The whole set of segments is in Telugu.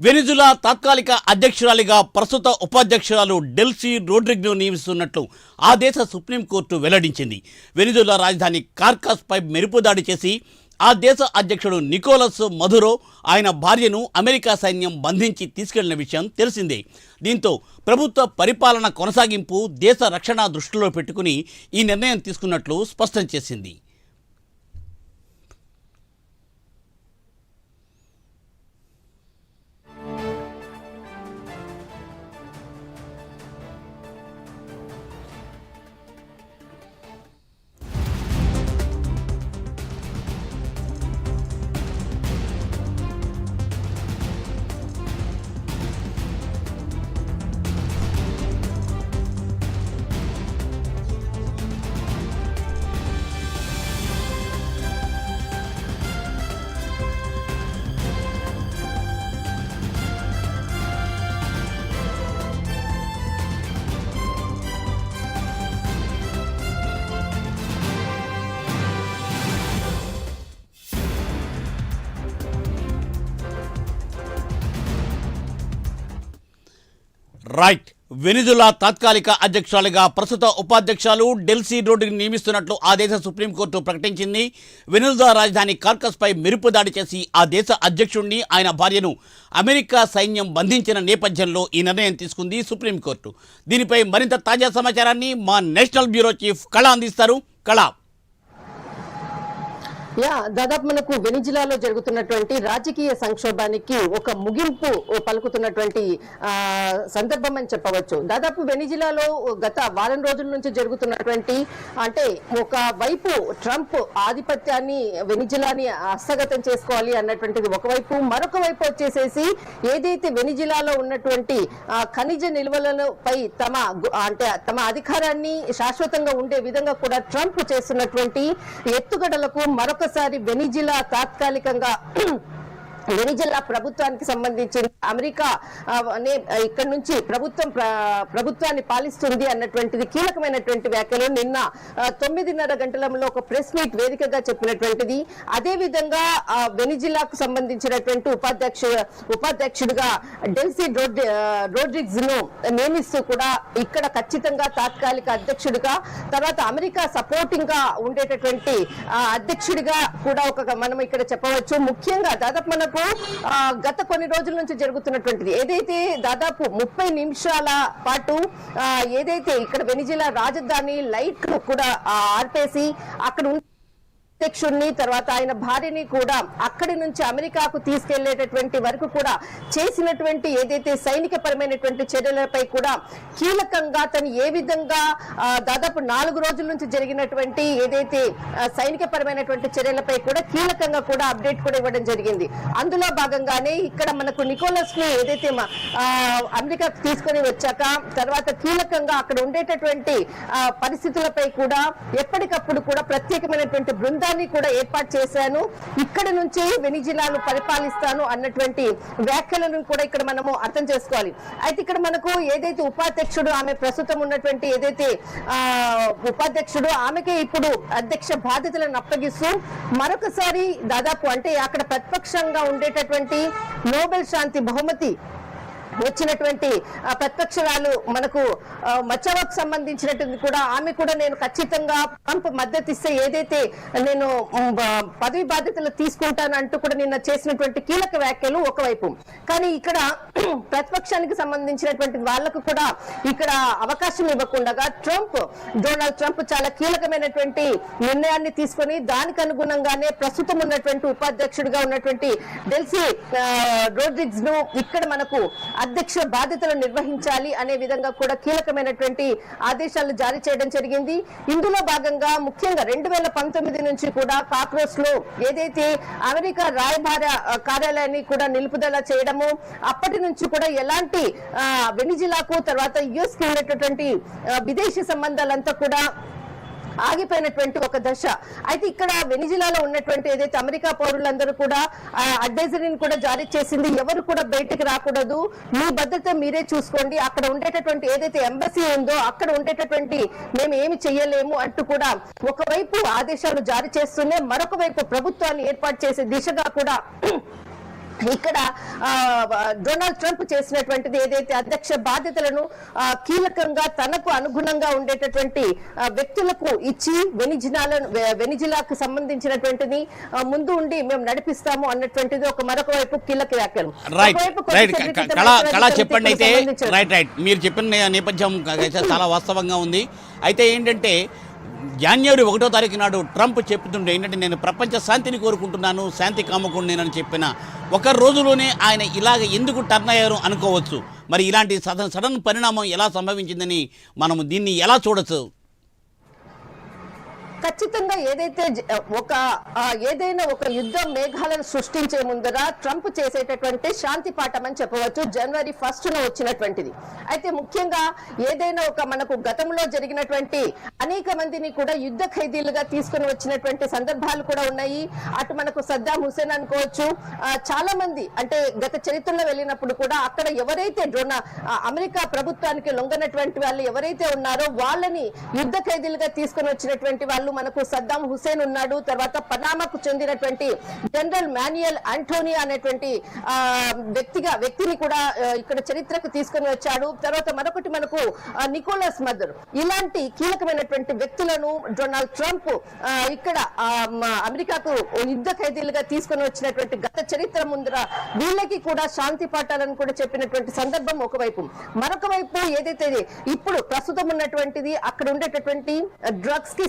వెనిజులా తాత్కాలిక అధ్యక్షురాలిగా ప్రస్తుత ఉపాధ్యక్షురాలు డెల్సీ రోడ్రిగ్ను నియమిస్తున్నట్లు ఆ దేశ సుప్రీంకోర్టు వెల్లడించింది. వెనిజులా రాజధాని కార్కాస్పై మెరుపు దాడి చేసి ఆ దేశ అధ్యక్షుడు నికోలస్ మధురో ఆయన భార్యను అమెరికా సైన్యం బంధించి తీసుకెళ్ళిన విషయం తెలిసిందే. దీంతో ప్రభుత్వ పరిపాలన కొనసాగింపు దేశ రక్షణ దృష్టిలో పెట్టుకుని ఈ నిర్ణయం తీసుకున్నట్లు స్పష్టం చేసింది. రైట్. వెనిజులా తాత్కాలిక అధ్యక్షాలుగా ప్రస్తుత ఉపాధ్యక్షులు డెల్సీ రోడ్డుని నియమిస్తున్నట్లు ఆ దేశ సుప్రీంకోర్టు ప్రకటించింది. వెనిజులా రాజధాని కార్కస్పై మెరుపు దాడి చేసి ఆ దేశ అధ్యక్షుడిని ఆయన భార్యను అమెరికా సైన్యం బంధించిన నేపథ్యంలో ఈ నిర్ణయం తీసుకుంది సుప్రీంకోర్టు. దీనిపై మరింత తాజా సమాచారాన్ని మా నేషనల్ బ్యూరో చీఫ్ కళ అందిస్తారు. కళ. యా దాదాపు మనకు వెనిజిలాలో జరుగుతున్నటువంటి రాజకీయ సంక్షోభానికి ఒక ముగింపు పలుకుతున్నటువంటి సందర్భం అని చెప్పవచ్చు. దాదాపు వెనిజిలాలో గత వారం రోజుల నుంచి జరుగుతున్నటువంటి అంటే ఒక వైపు ట్రంప్ ఆధిపత్యాన్ని వెనిజిలాని హస్తగతం చేసుకోవాలి అన్నటువంటిది ఒకవైపు మరొక వైపు వచ్చేసేసి ఏదైతే వెనిజిలాలో ఉన్నటువంటి ఖనిజ నిల్వలపై తమ అంటే తమ అధికారాన్ని శాశ్వతంగా ఉండే విధంగా కూడా ట్రంప్ చేస్తున్నటువంటి ఎత్తుగడలకు మరొక ఒక్కసారి వెనిజిలా తాత్కాలికంగా వెనిజిల్లా ప్రభుత్వానికి సంబంధించింది? అమెరికా అనే ఇక్కడ నుంచి ప్రభుత్వం ప్రభుత్వాన్ని పాలిస్తుంది అన్నటువంటిది కీలకమైనటువంటి వ్యాఖ్యలు. నిన్న తొమ్మిదిన్నర గంటలలో ఒక ప్రెస్ మీట్ వేదికగా చెప్పినటువంటిది. అదే విధంగా ఆ, వెనిజిల్లాకు సంబంధించినటువంటి ఉపాధ్యక్ష ఉపాధ్యక్షుడిగా డెల్సీ రోడ్ రోడ్రిగ్స్ను నియమిస్తూ కూడా ఇక్కడ ఖచ్చితంగా తాత్కాలిక అధ్యక్షుడిగా తర్వాత అమెరికా సపోర్టింగ్గా ఉండేటటువంటి ఆ, అధ్యక్షుడిగా కూడా ఒక మనం ఇక్కడ చెప్పవచ్చు. ముఖ్యంగా దాదాపు మనకు మనకు గత కొన్ని రోజుల నుంచి జరుగుతున్నటువంటిది. ఏదైతే దాదాపు ముప్పై నిమిషాల పాటు ఏదైతే ఇక్కడ వెనిజిలా రాజధాని లైట్ కూడా ఆర్పేసి అక్కడ అధ్యక్షుడిని తర్వాత ఆయన భార్యని కూడా అక్కడి నుంచి అమెరికాకు తీసుకెళ్ళేటటువంటి వరకు కూడా చేసినటువంటి ఏదైతే సైనిక పరమైనటువంటి చర్యలపై కూడా కీలకంగా తను ఏ విధంగా దాదాపు నాలుగు రోజుల నుంచి జరిగినటువంటి ఏదైతే సైనిక పరమైనటువంటి చర్యలపై కూడా కీలకంగా కూడా అప్డేట్ కూడా ఇవ్వడం జరిగింది. అందులో భాగంగానే ఇక్కడ మనకు నికోలస్ని ఏదైతే ఆ, అమెరికాకు తీసుకొని వచ్చాక తర్వాత కీలకంగా అక్కడ ఉండేటటువంటి ఆ, పరిస్థితులపై కూడా ఎప్పటికప్పుడు కూడా ప్రత్యేకమైనటువంటి బృందం బృందాన్ని కూడా ఏర్పాటు చేశాను. ఇక్కడ నుంచి వెనిజిలాను పరిపాలిస్తాను అన్నటువంటి వ్యాఖ్యలను కూడా ఇక్కడ మనము అర్థం చేసుకోవాలి. అయితే ఇక్కడ మనకు ఏదైతే ఉపాధ్యక్షుడు ఆమె ప్రస్తుతం ఉన్నటువంటి ఏదైతే ఆ ఉపాధ్యక్షుడు ఆమెకే ఇప్పుడు అధ్యక్ష బాధ్యతలను అప్పగిస్తూ మరొకసారి దాదాపు అంటే అక్కడ ప్రతిపక్షంగా ఉండేటటువంటి నోబెల్ శాంతి బహుమతి వచ్చినటువంటి ఆ, ప్రతిపక్షరాలు మనకు ఆ, మచ్చవకు సంబంధించినటువంటి కూడా ఆమె కూడా నేను ఖచ్చితంగా ట్రంప్ మద్దతు ఇస్తే ఏదైతే నేను పదవి బాధ్యతలు తీసుకుంటాను అంటూ కూడా నిన్న చేసినటువంటి కీలక వ్యాఖ్యలు ఒకవైపు. కానీ ఇక్కడ ప్రతిపక్షానికి సంబంధించినటువంటి వాళ్ళకు కూడా ఇక్కడ అవకాశం ఇవ్వకుండా ట్రంప్ డొనాల్డ్ ట్రంప్ చాలా కీలకమైనటువంటి నిర్ణయాన్ని తీసుకొని దానికి అనుగుణంగానే ప్రస్తుతం ఉన్నటువంటి ఉపాధ్యక్షుడిగా ఉన్నటువంటి డెల్సీ రోడ్రిగ్స్ను ఇక్కడ మనకు అధ్యక్ష బాధ్యతలు నిర్వహించాలి అనే విధంగా కూడా కీలకమైనటువంటి ఆదేశాలు జారీ చేయడం జరిగింది. ఇందులో భాగంగా ముఖ్యంగా రెండు వేల పంతొమ్మిది నుంచి కూడా కాక్రోస్లో ఏదైతే అమెరికా రాయబార కార్యాలయాన్ని కూడా నిలుపుదల చేయడము అప్పటి నుంచి కూడా ఎలాంటి వెనిజిలాకు తర్వాత యుఎస్కి ఉన్నటువంటి విదేశీ సంబంధాలంతా కూడా ఆగిపోయినటువంటి ఒక దశ. అయితే ఇక్కడ వెనిజిలాలో ఉన్నటువంటి ఏదైతే అమెరికా పౌరులందరూ కూడా అడ్వైజరీని కూడా జారీ చేసింది ఎవరు కూడా బయటకు రాకూడదు. మీ భద్రత మీరే చూసుకోండి. అక్కడ ఉండేటటువంటి ఏదైతే ఎంబసీ ఉందో అక్కడ ఉండేటటువంటి మేము ఏమి చెయ్యలేము అంటూ కూడా ఒకవైపు ఆదేశాలు జారీ చేస్తూనే మరొక వైపు ప్రభుత్వాన్ని ఏర్పాటు చేసే దిశగా కూడా ఇక్కడ డొనాల్డ్ ట్రంప్ చేసినటువంటిది ఏదైతే అధ్యక్ష బాధ్యతలను కీలకంగా తనకు అనుగుణంగా ఉండేటటువంటి వ్యక్తులకు ఇచ్చి వెనిజినాలను వె- వెనిజిలాకు సంబంధించినటువంటిది ముందు ఉండి మేము నడిపిస్తాము అన్నటువంటిది ఒక మరొక వైపు కీలక వ్యాఖ్యలు. చెప్పండి అయితే రైట్ రైట్ మీరు చెప్పిన నేపథ్యం చాలా వాస్తవంగా ఉంది. అయితే ఏంటంటే జాన్యువరి ఒకటో తారీఖు నాడు ట్రంప్ చెప్తుండే ఏంటంటే నేను ప్రపంచ శాంతిని కోరుకుంటున్నాను శాంతి కామకుండా నేనని చెప్పిన ఒక రోజులోనే ఆయన ఇలాగ ఎందుకు టర్న్ అయ్యారు అనుకోవచ్చు. మరి ఇలాంటి సడన్ సడన్ పరిణామం ఎలా సంభవించిందని మనము దీన్ని ఎలా చూడొచ్చు? ఖచ్చితంగా ఏదైతే ఒక ఏదైనా ఒక యుద్ధ మేఘాలను సృష్టించే ముందర ట్రంప్ చేసేటటువంటి శాంతి పాఠం అని చెప్పవచ్చు జనవరి ఫస్ట్ను వచ్చినటువంటిది. అయితే ముఖ్యంగా ఏదైనా ఒక మనకు గతంలో జరిగినటువంటి అనేక మందిని కూడా యుద్ధ ఖైదీలుగా తీసుకుని వచ్చినటువంటి సందర్భాలు కూడా ఉన్నాయి. అటు మనకు సద్దాం హుసేన్ అనుకోవచ్చు చాలా మంది అంటే గత చరిత్రలో వెళ్ళినప్పుడు కూడా అక్కడ ఎవరైతే డ్రోన అమెరికా ప్రభుత్వానికి లొంగనటువంటి వాళ్ళు ఎవరైతే ఉన్నారో వాళ్ళని యుద్ధ ఖైదీలుగా తీసుకొని వచ్చినటువంటి వాళ్ళు మనకు సద్దాం హుసేన్ ఉన్నాడు తర్వాత పనామాకు చెందినటువంటి జనరల్ మాన్యుయల్ ఆంటోనియా అనేటువంటి ఆ, వ్యక్తిగా వ్యక్తిని కూడా ఇక్కడ చరిత్రకు తీసుకొని వచ్చాడు. తర్వాత మరొకటి మనకు నికోలస్ మదర్. ఇలాంటి కీలకమైనటువంటి వ్యక్తులను డొనాల్డ్ ట్రంప్ ఇక్కడ ఆ, అమెరికాకు యుద్ధ ఖైదీలుగా తీసుకొని వచ్చినటువంటి గత చరిత్ర ముందర వీళ్ళకి కూడా శాంతి పాఠాలను కూడా చెప్పినటువంటి సందర్భం ఒకవైపు. మరొక వైపు ఏదైతే ఇప్పుడు ప్రస్తుతం ఉన్నటువంటిది అక్కడ ఉండేటటువంటి డ్రగ్స్కి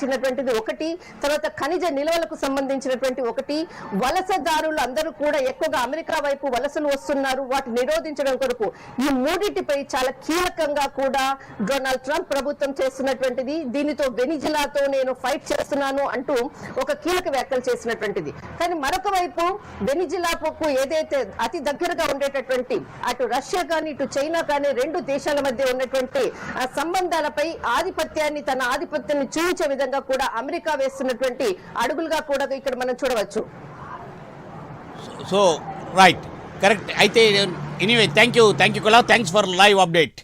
సంబంధించినటువంటిది ఒకటి తర్వాత ఖనిజ నిల్వలకు సంబంధించినటువంటి ఒకటి వలసదారులు అందరూ కూడా ఎక్కువగా అమెరికా వైపు వలసలు వస్తున్నారు. వాటిని నిరోధించడం కొరకు ఈ మూడింటిపై చాలా కీలకంగా కూడా డొనాల్డ్ ట్రంప్ ప్రభుత్వం చేస్తున్నటువంటిది. దీనితో వెనిజిలాతో నేను ఫైట్ చేస్తున్నాను అంటూ ఒక కీలక వ్యాఖ్యలు చేసినటువంటిది. కానీ మరొక వైపు వెనిజిలాకు ఏదైతే అతి దగ్గరగా ఉండేటటువంటి అటు రష్యా కానీ ఇటు చైనా కానీ రెండు దేశాల మధ్య ఉన్నటువంటి ఆ సంబంధాలపై ఆధిపత్యాన్ని తన ఆధిపత్యాన్ని చూపించే విధంగా కూడా అమెరికా వేస్తున్నటువంటి అడుగులుగా కూడా ఇక్కడ మనం చూడవచ్చు. సో రైట్ కరెక్ట్ అయితే anyway thank you thank you కులా thanks for live update